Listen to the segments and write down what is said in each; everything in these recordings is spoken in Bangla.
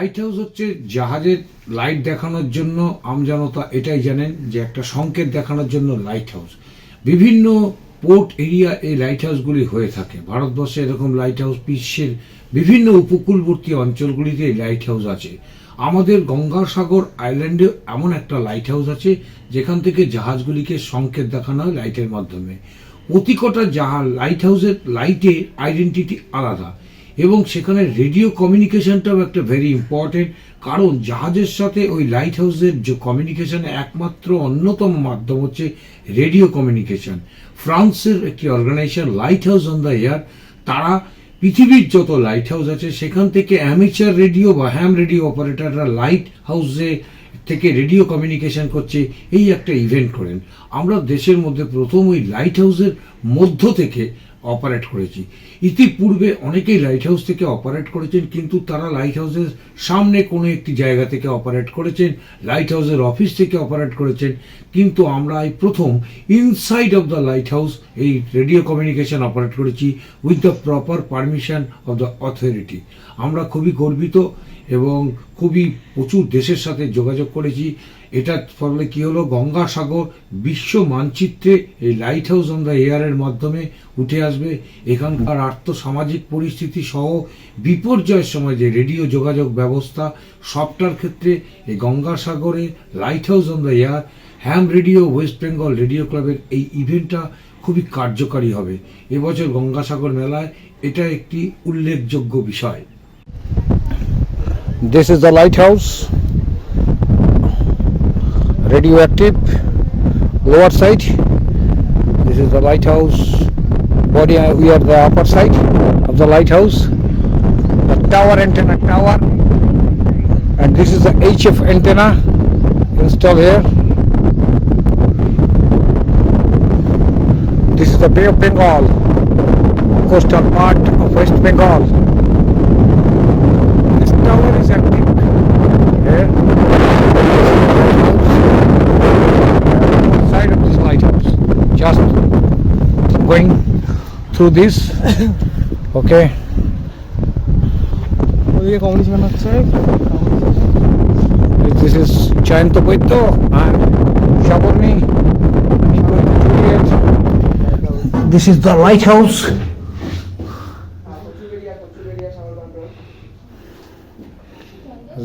লাইট হাউস হচ্ছে জাহাজের লাইট দেখানোর জন্য, আমজনতা এটাই জানেন যে একটা সংকেত দেখানোর জন্য লাইট হাউস বিভিন্ন পোর্ট এরিয়া এই লাইট হাউসগুলি হয়ে থাকে। ভারতবর্ষে এরকম লাইট হাউস বিশ্বের বিভিন্ন উপকূলবর্তী অঞ্চলগুলিতে এই লাইট হাউস আছে। আমাদের গঙ্গাসাগর আইল্যান্ডে এমন একটা লাইট হাউস আছে, যেখান থেকে জাহাজগুলিকে সংকেত দেখানো হয় লাইটের মাধ্যমে। প্রতি কটা জাহাজ লাইট হাউসের লাইটে আইডেন্টিটি আলাদা। এবং সেখানে রেডিও কমিউনিকেশনটাও একটা ভেরি ইম্পর্টেন্ট কারণ জাহাজের সাথে ওই লাইট হাউসের যে কমিউনিকেশন একমাত্র অন্যতম মাধ্যম হচ্ছে রেডিও কমিউনিকেশন ফ্রান্সের একটি organisation lighthouse on the air তারা পৃথিবীর যত লাইট হাউস আছে, সেখান থেকে অ্যামেচার রেডিও বা হ্যাম রেডিও অপারেটররা লাইট হাউসে থেকে রেডিও কমিউনিকেশন করছে, এই একটা ইভেন্ট করেন। আমরা দেশের মধ্যে প্রথম ওই লাইট হাউসের মধ্য থেকে অপারেট করেছি। ইতিপূর্বে অনেকেই লাইট হাউস থেকে অপারেট করেছেন, কিন্তু তারা লাইট হাউসের সামনে কোনো একটি জায়গা থেকে অপারেট করেছেন লাইট হাউসের অফিস থেকে অপারেট করেছেন, কিন্তু আমরা এই প্রথম inside of the lighthouse এই রেডিও কমিউনিকেশন অপারেট করেছি with the proper permission of the authority আমরা খুবই গর্বিত এবং খুবই প্রচুর দেশের সাথে যোগাযোগ করেছি। এটার ফলে কি হলো? গঙ্গাসাগর বিশ্ব মানচিত্রে এই লাইট হাউস অন দ্য এয়ারের মাধ্যমে উঠে আসবে। এখানকার আর্থসামাজিক পরিস্থিতি সহ বিপর্যয়ের সময় যে রেডিও যোগাযোগ ব্যবস্থা, সবটার ক্ষেত্রে এই গঙ্গাসাগরে lighthouse on the air ham radio West Bengal radio ক্লাবের এই ইভেন্টটা খুবই কার্যকারী হবে। এবছর গঙ্গাসাগর মেলায় এটা একটি উল্লেখযোগ্য বিষয়। This is the lighthouse. Radioactive lower side. This is the lighthouse body. uh, We are the upper side of the lighthouse. The tower antenna tower. And this is the HF antenna installed here. This is the Bay of Bengal, coastal part of West Bengal. Through this. Okay. ওদিকে কমিউনিকেশন হচ্ছে This is Chayanto Boito and Shaborni. This is the lighthouse.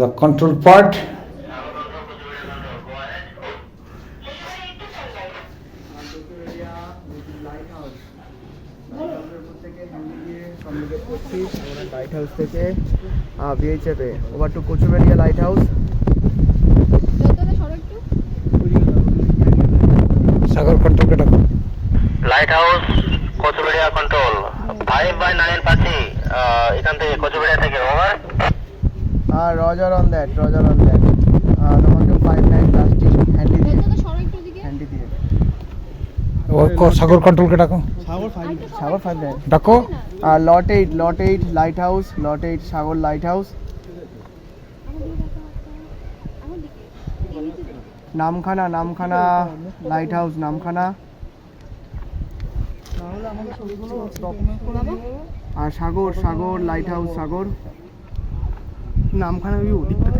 The control part. Lighthouse থেকে VHF A over to Kachuberia lighthouse ke ডাকো। Lighthouse Kachuberia control five by nine পাচ্ছি এখান থেকে কচুবেড়িয়া থেকে over R roger on that roger on that তোমাকে ফাইভ নাইন প্লাস্টিক হ্যান্ডি দিয়ে ভেতরে সরো একটু দিকে হ্যান্ডি দিয়ে ও ক- সাগর কন্ট্রোল কে ডাকো। সাগর ফাইভ ডাকো। Lot eight lot eight lighthouse lot eight Sagar lighthouse Namkhana Namkhana lighthouse Namkhana আর Sagar Sagar lighthouse Sagar Namkhana view দিকটা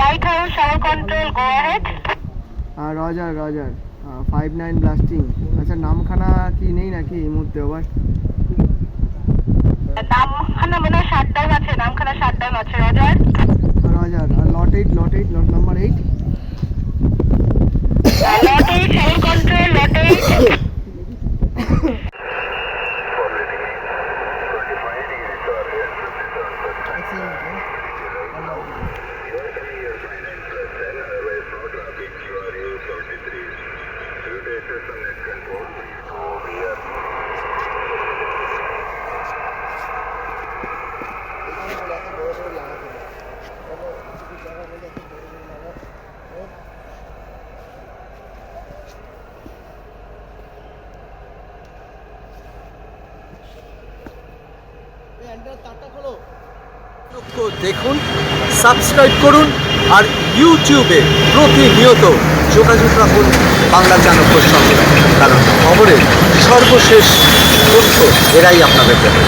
lighthouse Sagar control go ahead আর roger roger five nine blasting আচ্ছা নামখানা কি নেই নাকি এই মুহূর্তে ওভার নামখানা মানে শার্ট টাইম আছে নামখানা শার্ট টাইম আছে roger. Roger lot eight lot eight lot number eight lot eight seven control lot eight দেখুন, সাবস্ক্রাইব করুন, আর ইউটিউবে প্রতিনিয়ত যোগাযোগ রাখুন বাংলা চাণক্যর সঙ্গে। কারণ খবরের সর্বশেষ তথ্য এরাই আপনাদের দেবে।